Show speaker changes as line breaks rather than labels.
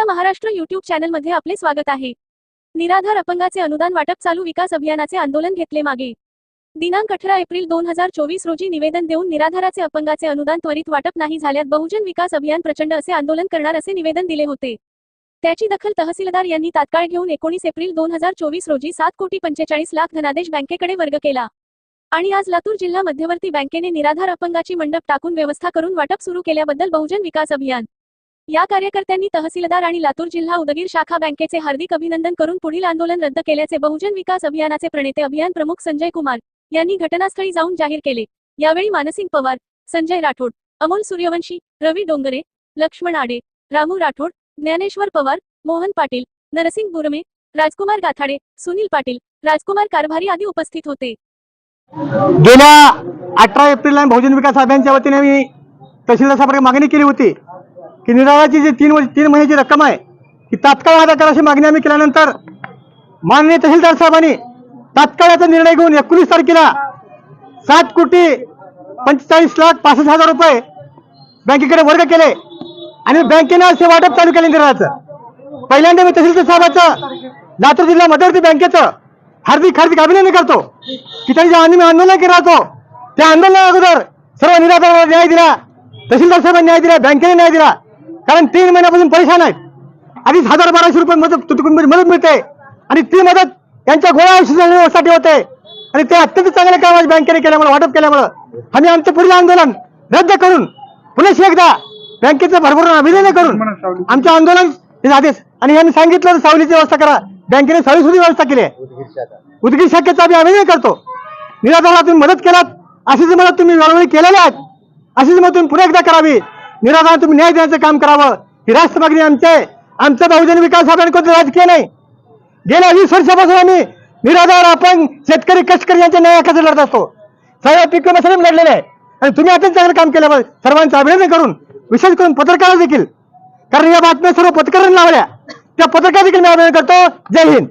आपला महाराष्ट्र युट्यूब चॅनलमध्ये आपले स्वागत आहे. निराधार अपंगाचे अनुदान वाटप चालू विकास अभियानाचे आंदोलन घेतले मागे. दिनांक अठरा एप्रिल दोन हजार चोवीस रोजी निवेदन देऊन निराधाराचे अपंगाचे अनुदान त्वरित वाटप नाही झाल्यात बहुजन विकास अभियान प्रचंड असे आंदोलन करणार असे निवेदन दिले होते. त्याची दखल तहसीलदार यांनी तात्काळ घेऊन एकोणीस एप्रिल दोन हजार चोवीस रोजी सात कोटी पंचेचाळीस लाख धनादेश बँकेकडे वर्ग केला. आणि आज लातूर जिल्हा मध्यवर्ती बँकेने निराधार अपंगाची मंडप टाकून व्यवस्था करून वाटप सुरू केल्याबद्दल बहुजन विकास अभियान या कार्यकर्त्यांनी तहसीलदार आणि लातूर जिल्हा उदगीर शाखा बँकेचे हार्दिक अभिनंदन करून पुढील आंदोलन रद्द केल्याचे बहुजन विकास अभियानाचे प्रणेते अभियान प्रमुख संजय कुमार यांनी घटनास्थळी जाऊन जाहीर केले. यावेळी मानसिंग पवार संजय राठोड अमोल सूर्यवंशी रवी डोंगरे लक्ष्मण आडे रामू राठोड ज्ञानेश्वर पवार मोहन पाटील नरसिंग बुरमे राजकुमार गाथाडे सुनील पाटील राजकुमार कारभारी आदी उपस्थित होते.
गेल्या अठरा एप्रिलला बहुजन विकास अभियानच्या वतीने मी तहसीलदार साहेबांकडे मागणी केली होती की निराळाची जी तीन तीन महिन्याची रक्कम आहे ती तात्काळ अदा करा अशी मागणी आम्ही केल्यानंतर माननीय तहसीलदार साहेबांनी तात्काळ याचा निर्णय घेऊन एकोणीस तारखेला सात कोटी पंचेचाळीस लाख पासष्ट हजार रुपये बँकेकडे वर्ग केले आणि बँकेने असे वाटप चालू केले निर्णयाचं पहिल्यांदा मी तहसीलदार साहेबाचं लातूर जिल्हा मध्यवर्ती बँकेचं हार्दिक हार्दिक अभिनंदन करतो. की त्यांनी जे आम्ही आंदोलन केलं होतो त्या आंदोलना अगोदर सर्व निराधाराला न्याय दिला तहसीलदार साहेबांनी न्याय दिला बँकेने न्याय दिला. कारण तीन महिन्यापासून परेशान आहेत अडीच हजार बाराशे रुपये मदत तुटुंबी मदत मिळते. आणि ती मदत त्यांच्या गोळ्या औषधासाठी होते. आणि ते अत्यंत चांगल्या काम आज बँकेने केल्यामुळे वाटप केल्यामुळं आम्ही आमचं पुढील आंदोलन रद्द करून पुन्हा एकदा बँकेचं भरभरून अभिनंदन करून आमचं आंदोलन हे आदेश. आणि यांनी सांगितलं सावलीची व्यवस्था करा. बँकेने सावली सुद्धा व्यवस्था केली आहे. उदगीर शाखेचा आम्ही अभिनय करतो. निराधाराला तुम्ही मदत केलात. अशीच मदत तुम्ही वेळोवेळी केलेल्या आहेत. अशीच मदत तुम्ही पुन्हा एकदा करावी. निराधार तुम्ही न्याय देण्याचं काम करावं. ही राष्ट्र मागणी आमचे आमचं बहुजन विकास आघाडी कोणतं राजकीय नाही. गेल्या वीस वर्षापासून आम्ही निराधार आपण शेतकरी कष्टकरी यांच्या न्यायासाठी लढत असतो. सगळ्या पीक विम्यासाठी लढलेले आहे. आणि तुम्ही आता चांगलं काम केल्यावर सर्वांचं अभिनंदन करून विशेष करून पत्रकार देखील. कारण या बातम्या सर्व पत्रकारांनी लावल्या. त्या पत्रकार देखील मी अभिनंदन करतो. जय हिंद.